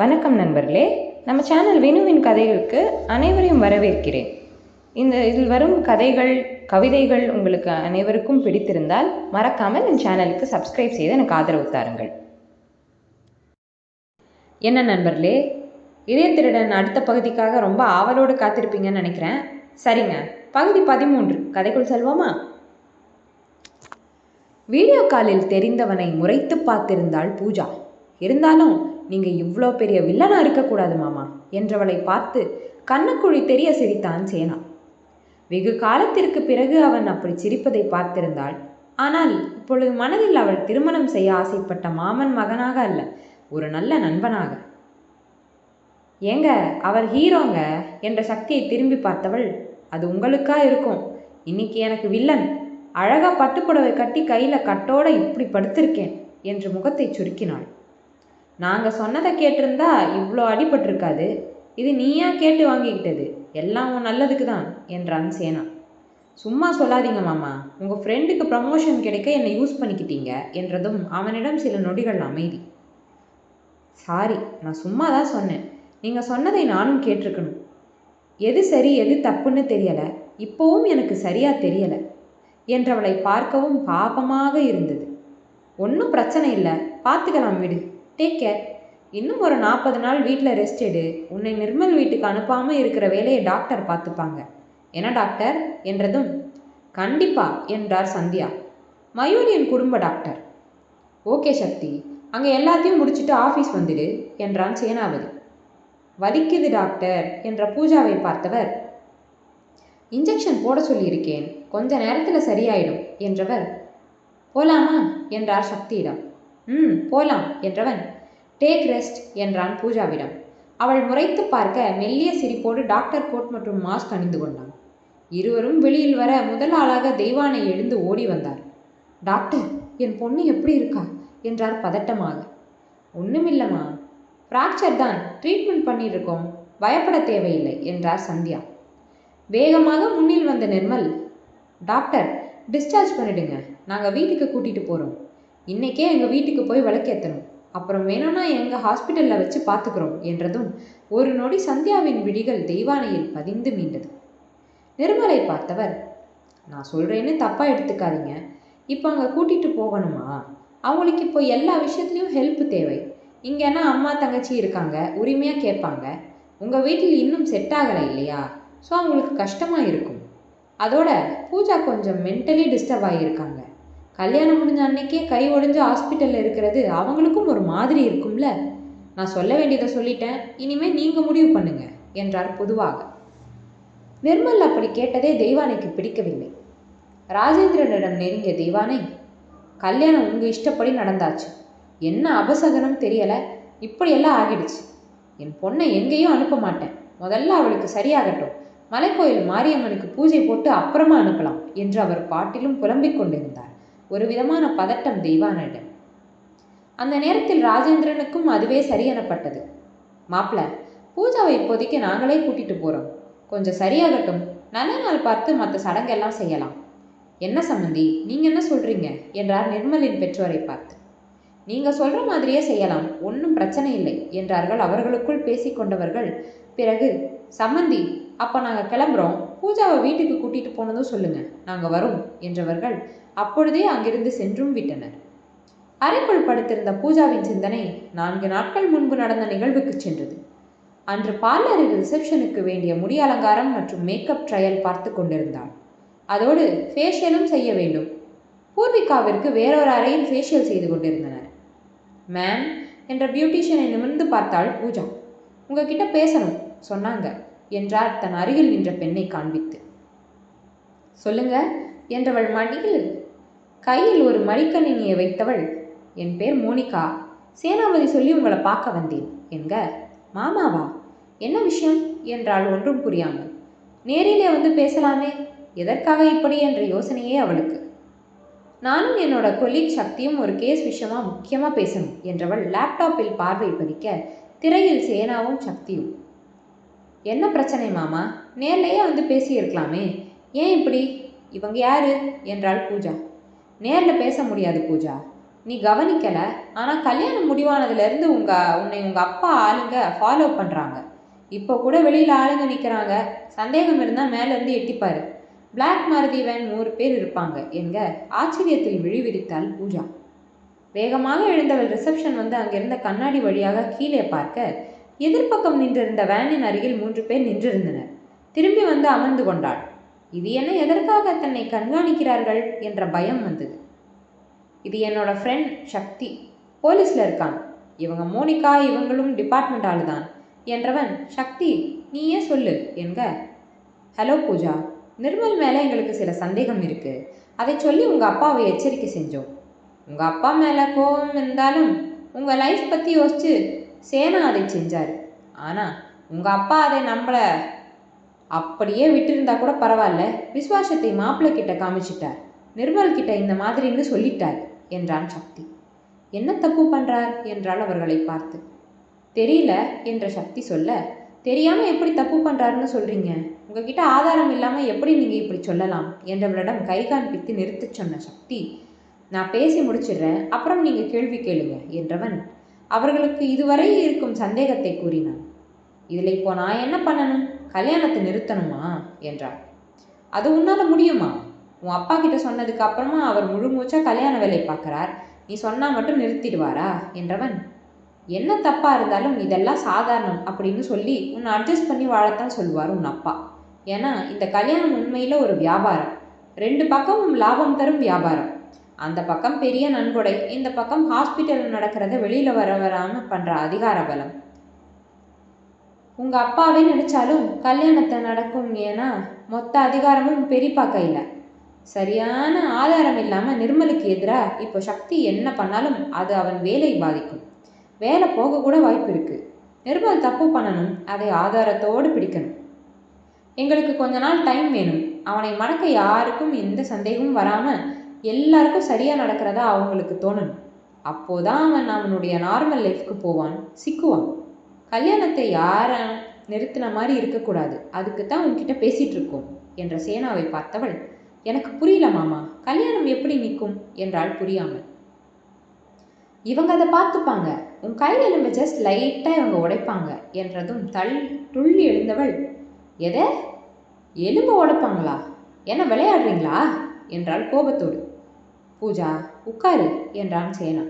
வணக்கம் நண்பர்களே. நம்ம சேனல் வினுவின் கதைகளுக்கு அனைவரையும் வரவேற்கிறேன். இந்த இதில் வரும் கதைகள் கவிதைகள் உங்களுக்கு அனைவருக்கும் பிடித்திருந்தால் மறக்காமல் என் சேனலுக்கு சப்ஸ்கிரைப் செய்து எனக்கு ஆதரவு தாருங்கள். என்ன நண்பர்களே இதய திருடன் அடுத்த பகுதிக்காக ரொம்ப ஆவலோடு காத்திருப்பீங்கன்னு நினைக்கிறேன். சரிங்க பகுதி பதிமூன்று. கதைக்குள் செல்வோமா? வீடியோ காலில் தெரிந்தவனை முறைத்து பார்த்திருந்தாள் பூஜா. இருந்தாலும் நீங்க இவ்வளோ பெரிய வில்லனா இருக்கக்கூடாது மாமா என்றவளை பார்த்து கண்ணுக்குழி தெரிய சிரித்தான் சேனா. வெகு காலத்திற்கு பிறகு அவன் அப்படி சிரிப்பதை பார்த்திருந்தாள். ஆனால் இப்பொழுது மனதில் அவள் திருமணம் செய்ய ஆசைப்பட்ட மாமன் மகனாக அல்ல ஒரு நல்ல நண்பனாக. ஏங்க அவர் ஹீரோங்க என்ற சக்தியை திரும்பி பார்த்தவள் அது உங்களுக்கா இருக்கும்? இன்னைக்கு எனக்கு வில்லன் அழகா பட்டுப்புடவை கட்டி கையில கட்டோட இப்படி படுத்திருக்கேன் என்று முகத்தை சுருக்கினாள். நாங்கள் சொன்னதை கேட்டிருந்தா இவ்வளோ அடிபட்டிருக்காது. இது நீயா கேட்டு வாங்கிக்கிட்டது. எல்லாம் உன் நல்லதுக்கு தான் என்றான் சேனா. சும்மா சொல்லாதீங்க மாமா. உங்கள் ஃப்ரெண்டுக்கு ப்ரமோஷன் கிடைக்க என்னை யூஸ் பண்ணிக்கிட்டீங்க என்றதும் அவனிடம் சில நொடிகள் அமைதி. சாரி நான் சும்மா தான் சொன்னேன். நீங்கள் சொன்னதை நானும் கேட்டிருக்கணும். எது சரி எது தப்புன்னு தெரியலை. இப்போவும் எனக்கு சரியாக தெரியலை என்றவளை பார்க்கவும் பாபமாக இருந்தது. ஒன்றும் பிரச்சனை இல்லை. பார்த்துக்கலாம் விடு. டேக் கேர் இன்னும் ஒரு நாற்பது நாள் வீட்டில் ரெஸ்ட் எடு. உன்னை நிர்மல் வீட்டுக்கு அனுப்பாமல் இருக்கிற வேலையை டாக்டர் பார்த்துப்பாங்க. என்ன டாக்டர் என்றதும் கண்டிப்பா என்றார் சந்தியா. மயூரியின் குடும்ப டாக்டர் ஓகே சக்தி. அங்கே எல்லாத்தையும் முடிச்சுட்டு ஆஃபீஸ் வந்துடு என்றான் சேனாபதி. வலிக்குது டாக்டர் என்ற பூஜாவை பார்த்தவர். இன்ஜெக்ஷன் போட சொல்லியிருக்கேன். கொஞ்ச நேரத்தில் சரியாயிடும் என்றவர். போலாமா? என்றார் சக்தியிடம். ம் போலாம் என்றவன். டேக் ரெஸ்ட் என்றான் பூஜாவிடம். அவள் முறைத்து பார்க்க மெல்லிய சிரிப்போடு டாக்டர் கோட் மற்றும் மாஸ்க் அணிந்து கொண்டான். இருவரும் வெளியில் வர முதல் ஆளாக தெய்வானை எழுந்து ஓடி வந்தார். டாக்டர் என் பொண்ணு எப்படி இருக்கா? என்றார் பதட்டமாக. ஒன்றுமில்லம்மா ஃப்ராக்சர் தான். ட்ரீட்மெண்ட் பண்ணியிருக்கோம். பயப்பட தேவையில்லை என்றார் சந்தியா. வேகமாக முன்னில் வந்த நிர்மல் டாக்டர் டிஸ்சார்ஜ் பண்ணிடுங்க. நாங்கள் வீட்டுக்கு கூட்டிகிட்டு போகிறோம் இன்னைக்கே எங்கள் வீட்டுக்கு போய் விளக்கேற்றணும் அப்புறம் வேணும்னா எங்கள் ஹாஸ்பிட்டலில் வச்சு பார்த்துக்கிறோம் என்றதும் ஒரு நொடி சந்தியாவின் விழிகள் தெய்வானையில் பதிந்து மீண்டது. நிர்மலை பார்த்தவர் நான் சொல்கிறேன்னு தப்பாக எடுத்துக்காதீங்க. இப்போ அங்கே கூட்டிகிட்டு போகணுமா? அவங்களுக்கு இப்போ எல்லா விஷயத்துலேயும் ஹெல்ப் தேவை. இங்கேனா அம்மா தங்கச்சி இருக்காங்க? உரிமையாக கேட்பாங்க. உங்கள் வீட்டில் இன்னும் செட் ஆகலை இல்லையா? ஸோ அவங்களுக்கு கஷ்டமாக இருக்கும். அதோட பூஜா கொஞ்சம் மென்டலி டிஸ்டர்ப் ஆகியிருக்காங்க கல்யாணம் முடிஞ்ச அன்னைக்கே கை ஒடிஞ்சு ஹாஸ்பிட்டலில் இருக்கிறது அவங்களுக்கும் ஒரு மாதிரி இருக்கும்ல. நான் சொல்ல வேண்டியதை சொல்லிட்டேன். இனிமே நீங்கள் முடிவு பண்ணுங்க என்றார் பொதுவாக. நிர்மல் அப்படி கேட்டதே தெய்வானைக்கு பிடிக்கவில்லை. ராஜேந்திரனிடம் நெருங்கிய தெய்வானை கல்யாணம் உங்கள் இஷ்டப்படி நடந்தாச்சு. என்ன அபசகனம் தெரியலை. இப்படியெல்லாம் ஆகிடுச்சு. என் பொண்ணை எங்கேயும் அனுப்ப மாட்டேன். முதல்ல அவளுக்கு சரியாகட்டும். மலைக்கோயில் மாரியம்மனுக்கு பூஜை போட்டு அப்புறமா அனுப்பலாம் என்று அவர் பாட்டிலும் புலம்பிக் கொண்டிருந்தார். ஒரு விதமான பதட்டம் தெய்வானிடம். அந்த நேரத்தில் ராஜேந்திரனுக்கும் அதுவே சரி எனப்பட்டது மாப்பிள பூஜாவை இப்போதைக்கு நாங்களே கூட்டிட்டு போறோம். கொஞ்சம் சரியாகட்டும். நல்ல நாள் பார்த்து மற்ற சடங்கெல்லாம் செய்யலாம். என்ன சம்மந்தி நீங்க என்ன சொல்றீங்க? என்றார் நிர்மலின் பெற்றோரை பார்த்து. நீங்க சொல்ற மாதிரியே செய்யலாம். ஒன்றும் பிரச்சனை இல்லை என்றார்கள் அவர்களுக்குள் பேசிக்கொண்டவர்கள் பிறகு சம்மந்தி அப்போ நாங்கள் கிளம்புறோம். பூஜாவை வீட்டுக்கு கூட்டிட்டு போனதும் சொல்லுங்க. நாங்கள் வரோம் என்றவர்கள் அப்பொழுதே அங்கிருந்து சென்றும் விட்டனர். அறைக்குள் படுத்திருந்த பூஜாவின் சிந்தனை நான்கு நாட்கள் முன்பு நடந்த நிகழ்வுக்கு சென்றது. அன்று பார்லரில் ரிசப்ஷனுக்கு வேண்டிய முடி அலங்காரம் மற்றும் மேக்கப் ட்ரையல் பார்த்து கொண்டிருந்தாள். அதோடு ஃபேஷியலும் செய்ய வேண்டும். பூர்விகாவிற்கு வேறொரு அறையில் ஃபேஷியல் செய்து கொண்டிருந்தனர். மேம் என்ற பியூட்டிஷியனை நிமிர்ந்து பார்த்தாள் பூஜா. உங்ககிட்ட பேசணும் சொன்னாங்க என்றார் தன் அருகில் நின்ற பெண்ணை காண்பித்து. சொல்லுங்க என்றவள் மடியில் கையில் ஒரு மடிக்கணினியை வைத்தவள் என் பேர் மோனிகா. சேனாபதி சொல்லி உங்களை பார்க்க வந்தேன். என்க மாமாவா? என்ன விஷயம்? என்றாள் ஒன்றும் புரியாமல். நேரிலே வந்து பேசலாமே. எதற்காக இப்படி? என்ற யோசனையே அவளுக்கு. நானும் என்னோட கொலீக் சக்தியும் ஒரு கேஸ் விஷயமா முக்கியமாக பேசணும் என்றவள் லேப்டாப்பில் பார்வை பதிக்க திரையில் சேனாவும் சக்தியும். என்ன பிரச்சனை மாமா? நேர்லையே வந்து பேசியிருக்கலாமே. ஏன் இப்படி? இவங்க யாரு? என்றாள் பூஜா. நேரில் பேச முடியாது பூஜா. நீ கவனிக்கலை ஆனால் கல்யாணம் முடிவானதுலேருந்து உங்கள் உன்னை உங்கள் அப்பா ஆளுங்க ஃபாலோ பண்ணுறாங்க இப்போ கூட வெளியில் ஆளுங்க நிற்கிறாங்க சந்தேகம் இருந்தால் மேலேருந்து எட்டிப்பார். பிளாக் மாருதி வேன் நூறு பேர் இருப்பாங்க. என்க ஆச்சரியத்தில் விழிவிரித்தாள் பூஜா. வேகமாக எழுந்தவள் ரிசப்ஷன் வந்து அங்கிருந்த கண்ணாடி வழியாக கீழே பார்க்க எதிர்ப்பக்கம் நின்றிருந்த வேனின் அருகில் மூன்று பேர் நின்றிருந்தனர். திரும்பி வந்து அமர்ந்து கொண்டாள். இது என்ன எதற்காக தன்னை கண்காணிக்கிறார்கள் என்ற பயம் வந்தது. இது என்னோட ஃப்ரெண்ட் சக்தி. போலீஸில் இருக்கான். இவங்க மோனிகா இவங்களும் டிபார்ட்மெண்ட் ஆளு தான் என்றவன் சக்தி நீயே சொல்லு என்க. ஹலோ பூஜா. நிர்மல் மேலே எங்களுக்கு சில சந்தேகம் இருக்குது அதை சொல்லி உங்கள் அப்பாவை எச்சரிக்கை செஞ்சோம். உங்கள் அப்பா மேலே கோபம் இருந்தாலும் உங்கள் லைஃப் பற்றி யோசிச்சு சேனா அதை செஞ்சார். ஆனால் உங்கள் அப்பா அதை நம்மளை அப்படியே விட்டிருந்தா கூட பரவாயில்ல. விசுவாசத்தை மாப்பிள்ளை கிட்ட காமிச்சிட்டார். நிர்மல் கிட்ட இந்த மாதிரின்னு சொல்லிட்டார் என்றான் சக்தி. என்ன தப்பு பண்றார்? என்றால் அவர்களை பார்த்து. தெரியல என்ற சக்தி சொல்ல. தெரியாம எப்படி தப்பு பண்றாருன்னு சொல்றீங்க? உங்ககிட்ட ஆதாரம் இல்லாம எப்படி நீங்க இப்படி சொல்லலாம்? என்றவளிடம் கை காண்பித்து நிறுத்தச் சொன்ன சக்தி. நான் பேசி முடிச்சிடுறேன். அப்புறம் நீங்க கேள்வி கேளுங்க என்றவன் அவர்களுக்கு இதுவரை இருக்கும் சந்தேகத்தை கூறினான். இதில் இப்போ நான் என்ன பண்ணணும்? கல்யாணத்தை நிறுத்தணுமா? என்றாள். அது உன்னால் முடியுமா? உன் அப்பா கிட்ட சொன்னதுக்கு அப்புறமா அவர் முழு மூச்சா கல்யாண வேலை பார்க்குறார். நீ சொன்னால் மட்டும் நிறுத்திடுவாரா? என்றவன் என்ன தப்பா இருந்தாலும் இதெல்லாம் சாதாரணம் அப்படின்னு சொல்லி உன்னை அட்ஜஸ்ட் பண்ணி வாழத்தான் சொல்லுவார் உன் அப்பா. ஏன்னா இந்த கல்யாணம் உண்மையில் ஒரு வியாபாரம். ரெண்டு பக்கமும் லாபம் தரும் வியாபாரம். அந்த பக்கம் பெரிய நன்கொடை இந்த பக்கம் ஹாஸ்பிட்டல் நடக்கிறத வெளியில் வர வராமல் பண்ணுற அதிகார பலம். உங்கள் அப்பாவே நினச்சாலும் கல்யாணத்தை நடக்கும் ஏன்னா மொத்த அதிகாரமும் பெரியப்பா கையில் சரியான ஆதாரம் இல்லாமல் நிர்மலுக்கு எதிராக இப்போ சக்தி என்ன பண்ணாலும் அது அவன் வேலை பாதிக்கும். வேலை போகக்கூட வாய்ப்பு இருக்குது நிர்மல் தப்பு பண்ணணும் அதை ஆதாரத்தோடு பிடிக்கணும். எங்களுக்கு கொஞ்ச நாள் டைம் வேணும். அவனை மணக்க யாருக்கும் எந்த சந்தேகமும் வராமல் எல்லாருக்கும் சரியாக நடக்கிறதா அவங்களுக்கு தோணணும். அப்போதான் அவன் அவனுடைய நார்மல் லைஃப்க்கு போவான் சிக்குவான். கல்யாணத்தை யாரை நிறுத்தின மாதிரி இருக்கக்கூடாது. அதுக்கு தான் உன்கிட்ட பேசிட்டு இருக்கோம் என்ற சேனாவை பார்த்தவள் எனக்கு புரியல மாமா கல்யாணம் எப்படி நிற்கும்? என்றாள் புரியாமல். இவங்க அதை பார்த்துப்பாங்க. உன் கையில் எலும்பை ஜஸ்ட் லைட்டாக இவங்க உடைப்பாங்க என்றதும் தள் துள்ளி எழுந்தவள் எதை? எலும்பை உடைப்பாங்களா? என்ன விளையாடுறீங்களா? என்றாள் கோபத்தோடு. பூஜா உட்காரு என்றான் சேனா.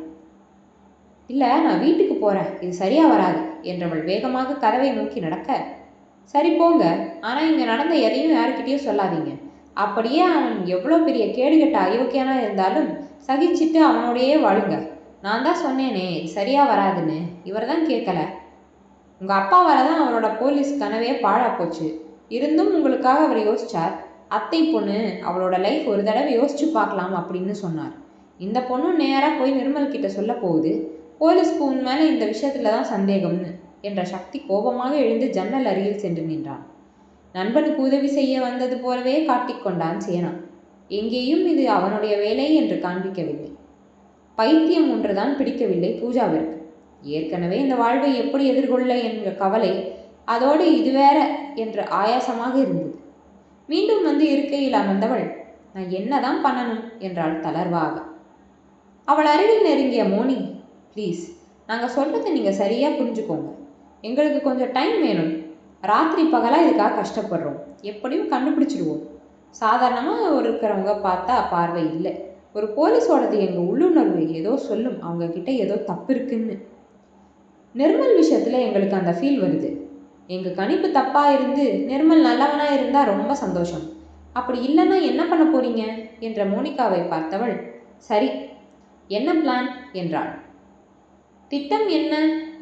இல்லை நான் வீட்டுக்கு போகிறேன் இது சரியாக வராது என்றவள் வேகமாக கதவை நோக்கி நடக்க. சரி போங்க ஆனால் இங்கே நடந்த எதையும் யாருக்கிட்டேயும் சொல்லாதீங்க. அப்படியே அவன் எவ்வளோ பெரிய கேடுகட்ட அயோக்கியனாக இருந்தாலும் சகிச்சிட்டு அவனோடையே வாழுங்க. நான் தான் சொன்னேனே இது சரியாக வராதுன்னு. இவர் தான் கேட்கல. உங்கள் அப்பாவால் தான் அவரோட போலீஸ் கனவே பாழா போச்சு. இருந்தும் உங்களுக்காக அவர் யோசிச்சார். அத்தை பொண்ணு அவளோட லைஃப் ஒரு தடவை யோசிச்சு பார்க்கலாம் அப்படின்னு சொன்னார். இந்த பொண்ணும் நேராக போய் நிர்மல் கிட்ட சொல்ல போகுது. போலீஸ்க்கு உன் மேலே இந்த விஷயத்துல தான் சந்தேகம்னு என்ற சக்தி கோபமாக எழுந்து ஜன்னல் அருகில் சென்று நின்றான். நண்பனுக்கு உதவி செய்ய வந்தது போலவே காட்டிக்கொண்டான் சேனா. எங்கேயும் இது அவனுடைய வேலை என்று காண்பிக்கவில்லை. பைத்தியம் ஒன்றுதான் பிடிக்கவில்லை பூஜாவிற்கு. ஏற்கனவே இந்த வாழ்வை எப்படி எதிர்கொள்ள என்ற கவலை அதோடு இது வேற என்று ஆயாசமாக இருந்தது. மீண்டும் வந்து இருக்கையில் அமர்ந்தவள் நான் என்னதான் பண்ணணும்? என்றாள் தளர்வாக. அவள் அருகில் நெருங்கிய மோனி ப்ளீஸ் நாங்கள் சொல்கிறத நீங்கள் சரியாக புரிஞ்சுக்கோங்க. எங்களுக்கு கொஞ்சம் டைம் வேணும். ராத்திரி பகலாக இதுக்காக கஷ்டப்படுறோம். எப்படியும் கண்டுபிடிச்சிடுவோம். சாதாரணமாக ஒரு இருக்கிறவங்க பார்த்தா பார்வை இல்லை. ஒரு போலீஸோடது எங்கள் உள்ளுணர்வு ஏதோ சொல்லும். அவங்கக்கிட்ட ஏதோ தப்பு இருக்குன்னு. நிர்மல் விஷயத்தில் எங்களுக்கு அந்த ஃபீல் வருது. எங்கள் கணிப்பு தப்பாக இருந்து நிர்மல் நல்லவனாக இருந்தால் ரொம்ப சந்தோஷம். அப்படி இல்லைன்னா என்ன பண்ண போறீங்க? என்ற மோனிகாவை பார்த்தவள் சரி என்ன பிளான் என்றாள். திட்டம் என்ன?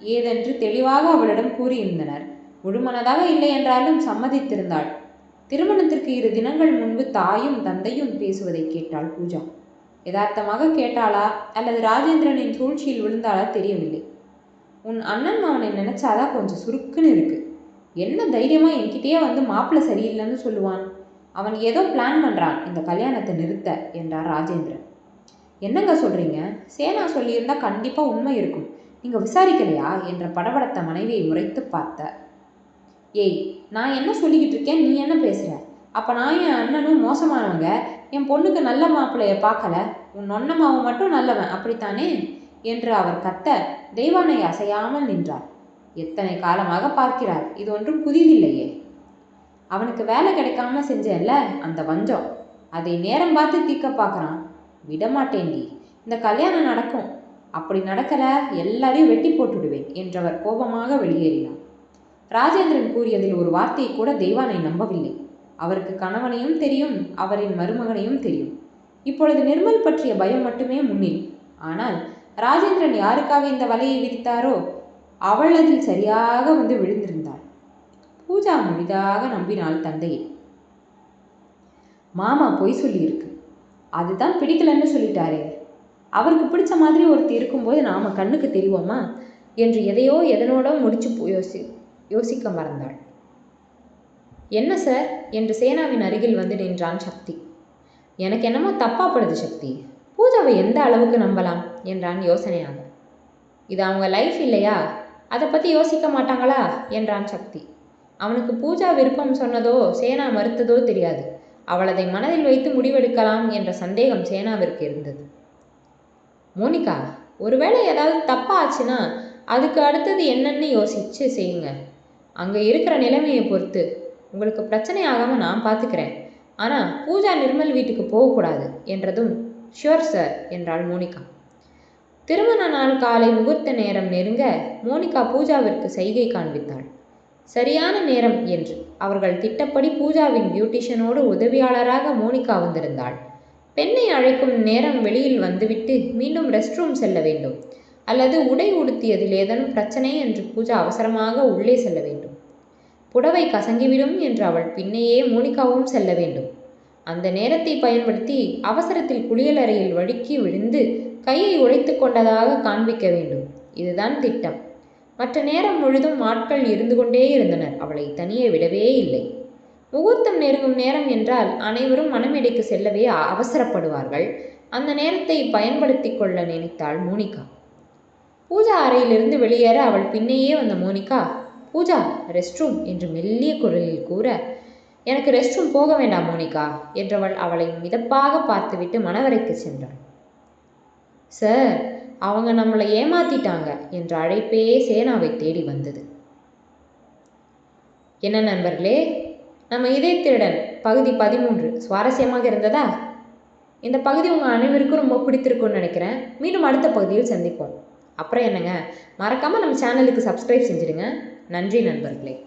ஏதென்று தெளிவாக அவளிடம் கூறியிருந்தனர். முழுமனதாக இல்லை என்றாலும் சம்மதித்திருந்தாள். திருமணத்திற்கு இரு தினங்கள் முன்பு தாயும் தந்தையும் பேசுவதை கேட்டாள் பூஜா. யதார்த்தமாக கேட்டாளா? அல்லது ராஜேந்திரனின் சூழ்ச்சியில் விழுந்தாளா தெரியவில்லை. உன் அண்ணன் அவனை நினைச்சாதான் கொஞ்சம் சுருக்குன்னு இருக்கு. என்ன தைரியமா என்கிட்டயே வந்து மாப்பிள்ளை சரியில்லைன்னு சொல்லுவான்? அவன் ஏதோ பிளான் பண்றான். இந்த கல்யாணத்தை நிறுத்த என்றார் ராஜேந்திரன். என்னங்க சொல்றீங்க? சேனா சொல்லியிருந்தா கண்டிப்பா உண்மை இருக்கும். நீங்க விசாரிக்கலையா? என்ற படபடத்த மனைவியை முறைத்து பார்த்த. ஏய் நான் என்ன சொல்லிக்கிட்டு இருக்கேன்? நீ என்ன பேசுற? அப்ப நான் என் அண்ணனும் மோசமானவங்க. என் பொண்ணுக்கு நல்ல மாப்பிள்ளைய பார்க்கல. உன் நொன்னமாவும் மட்டும் நல்லவன். அப்படித்தானே? என்று அவர் கத்த தெய்வானை அசையாமல் நின்றார். எத்தனை காலமாக பார்க்கிறார்? இது ஒன்றும் புதிதில்லையே. அவனுக்கு வேலை கிடைக்காம செஞ்சேன்ல அந்த வஞ்சம். அதை நேரம் பார்த்து தீக்க பார்க்குறான். விடமாட்டேன்டி. இந்த கல்யாணம் நடக்கும். அப்படி நடக்கல எல்லாரையும் வெட்டி போட்டுடுவேன் என்றவர் கோபமாக வெளியேறினார். ராஜேந்திரன் கூறியதில் ஒரு வார்த்தையை கூட தெய்வானை நம்பவில்லை. அவருக்கு கணவனையும் தெரியும் அவரின் மருமகனையும் தெரியும். இப்பொழுது நிர்மல் பற்றிய பயம் மட்டுமே முன்னில். ஆனால் ராஜேந்திரன் யாருக்காக இந்த வலையை விரித்தாரோ அவள் அதில் சரியாக வந்து விழுந்திருந்தாள். பூஜா முழுதாக நம்பினாள் தந்தையை. மாமா பொய் சொல்லியிருக்கு. அதுதான் பிடிக்கலன்னு சொல்லிட்டாரே. அவருக்கு பிடிச்ச மாதிரி ஒருத்தி இருக்கும்போது நாம கண்ணுக்கு தெரிவோமா? என்று எதையோ எதனோட முடிச்சு யோசி யோசிக்க மறந்தாள். என்ன சார்? என்று சேனாவின் அருகில் வந்து நின்றான் சக்தி. எனக்கு என்னமோ தப்பாப்படுது சக்தி. பூஜாவை எந்த அளவுக்கு நம்பலாம்? என்றான் யோசனையாக இது அவங்க லைஃப் இல்லையா? அதை பற்றி யோசிக்க மாட்டாங்களா? என்றான் சக்தி. அவனுக்கு பூஜா விருப்பம் சொன்னதோ சேனா மறுத்ததோ தெரியாது. அவளதை மனதில் வைத்து முடிவெடுக்கலாம் என்ற சந்தேகம் சேனாவிற்கு இருந்தது. மோனிகா ஒருவேளை ஏதாவது தப்பா ஆச்சுன்னா அதுக்கு அடுத்தது என்னன்னு யோசிச்சு செய்யுங்க. அங்கே இருக்கிற நிலைமையை பொறுத்து உங்களுக்கு பிரச்சனை ஆகாமல் நான் பார்த்துக்கிறேன் ஆனால் பூஜா நிர்மல் வீட்டுக்கு போகக்கூடாது என்றதும் ஷியோர் சார் என்றாள் மோனிகா. திருமண நாள் காலை முகூர்த்த நேரம் நெருங்க மோனிகா பூஜாவிற்கு சைகை காண்பித்தாள். சரியான நேரம் என்று. அவர்கள் திட்டப்படி பூஜாவின் பியூட்டிஷியனோடு உதவியாளராக மோனிகா வந்திருந்தாள். பெண்ணை அழைக்கும் நேரம் வெளியில் வந்துவிட்டு மீண்டும் ரெஸ்ட் ரூம் செல்ல வேண்டும். அல்லது உடை உடுத்தியதில் ஏதேனும் பிரச்சனை என்று பூஜா அவசரமாக உள்ளே செல்ல வேண்டும். புடவை கசங்கிவிடும் என்று அவள் பின்னையே மோனிகாவும் செல்ல வேண்டும். அந்த நேரத்தை பயன்படுத்தி அவசரத்தில் குளியலறையில் வழுக்கி விழுந்து கையை உடைத்து கொண்டதாக காண்பிக்க வேண்டும். இதுதான் திட்டம். மற்ற நேரம் முழுதும் ஆட்கள் இருந்து கொண்டே இருந்தனர். அவளை தனியே விடவே இல்லை. முகூர்த்தம் நெருங்கும் நேரம் என்றால் அனைவரும் மனமேடைக்கு செல்லவே அவசரப்படுவார்கள். அந்த நேரத்தை பயன்படுத்தி கொள்ள நினைத்தாள் மோனிகா. பூஜா அறையிலிருந்து வெளியேற அவள் பின்னேயே வந்த மோனிகா பூஜா ரெஸ்ட் ரூம் என்று மெல்லிய குரலில் கூற எனக்கு ரெஸ்ட் ரூம் போக வேண்டாம் மோனிகா என்றவள் அவளை மிதப்பாக பார்த்துவிட்டு மணவரைக்கு சென்றாள். சார் அவங்க நம்மளை ஏமாத்திட்டாங்க என்ற அழைப்பே சேனாவை தேடி வந்தது. என்ன நண்பர்களே நம்ம இதே திருடன் பகுதி பதிமூன்று சுவாரஸ்யமாக இருந்ததா? இந்த பகுதி உங்கள் அனைவருக்கும் ரொம்ப பிடித்திருக்கும்னு நினைக்கிறேன். மீண்டும் அடுத்த பகுதியில் சந்திப்போம். அப்புறம் என்னங்க மறக்காமல் நம்ம சேனலுக்கு சப்ஸ்கிரைப் செஞ்சுடுங்க. நன்றி நண்பர்களே.